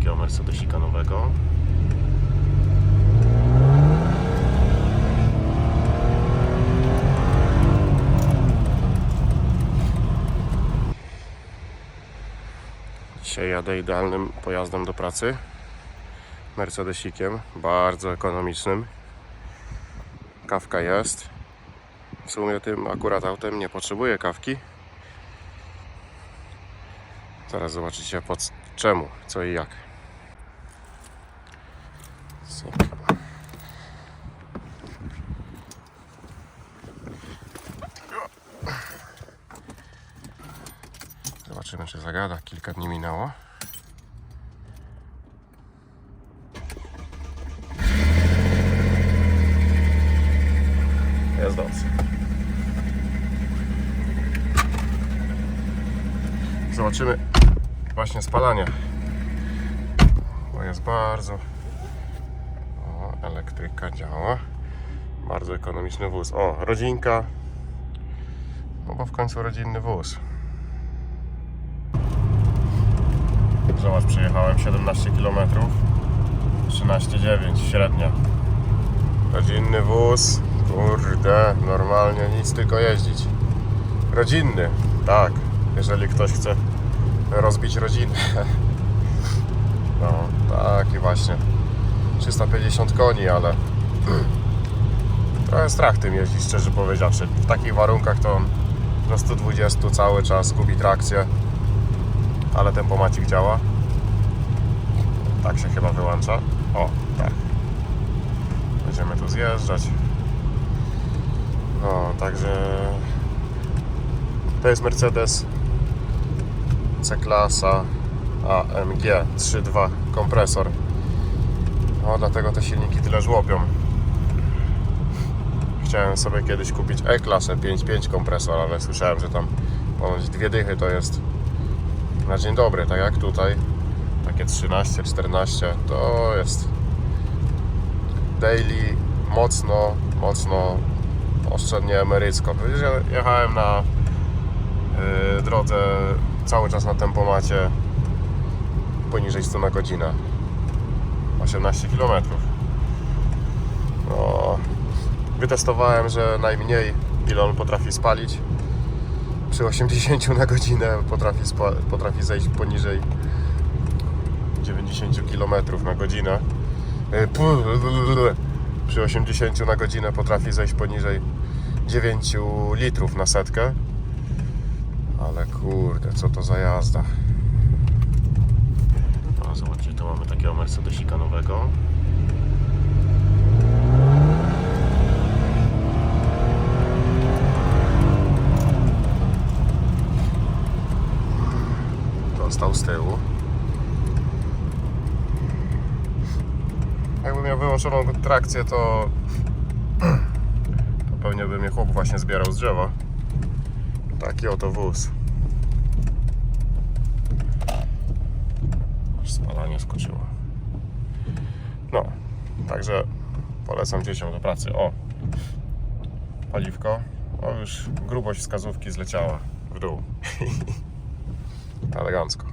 takiego Mercedesika nowego. Dzisiaj jadę idealnym pojazdem do pracy. Mercedesikiem, bardzo ekonomicznym. Kawka jest. W sumie tym akurat autem nie potrzebuję kawki. Zaraz zobaczycie po czemu, co i jak. Cyk. Zobaczymy, czy zagada. Kilka dni minęło. Jest dobrze. Zobaczymy właśnie spalanie. Bo jest bardzo. Elektryka działa. Bardzo ekonomiczny wóz. O, rodzinka. No bo w końcu rodzinny wóz. Zobacz, przejechałem 17 km. 13,9 średnia. Rodzinny wóz. Kurde, normalnie nic tylko jeździć. Rodzinny, tak. Jeżeli ktoś chce rozbić rodzinę. No, taki właśnie. 350 koni, ale trochę strach tym jeździć, szczerze powiedziawszy. W takich warunkach to na 120 cały czas gubi trakcję, ale tempomacik działa. Tak się chyba wyłącza. O, tak. Będziemy tu zjeżdżać. No, także to jest Mercedes C-klasa AMG 3.2 kompresor. No, dlatego te silniki tyle żłopią. Chciałem sobie kiedyś kupić E-klasę 5.5 kompresor, ale słyszałem, że tam ponoć dwie dychy to jest na dzień dobry, tak jak tutaj. Takie 13, 14 to jest daily mocno, mocno oszczędnie emerycko. Jechałem na yy, drodze cały czas na tempomacie poniżej 100 na godzinę. 18 km. No, wytestowałem, że najmniej ile on potrafi spalić. Przy 80 na godzinę potrafi, potrafi zejść poniżej 90 km na godzinę. Pu- Przy 80 na godzinę potrafi zejść poniżej 9 litrów na setkę. Ale kurde, co to za jazda. No, zobaczcie, tu mamy takiego Mercedesika nowego. Dostał z tyłu. Jakbym miał wyłączoną trakcję, to, to pewnie by mnie chłop właśnie zbierał z drzewa. Taki oto wóz. Aż spalanie skoczyło. No, także polecam dzieciom do pracy. O, paliwko. O, już grubość wskazówki zleciała w dół. Elegancko.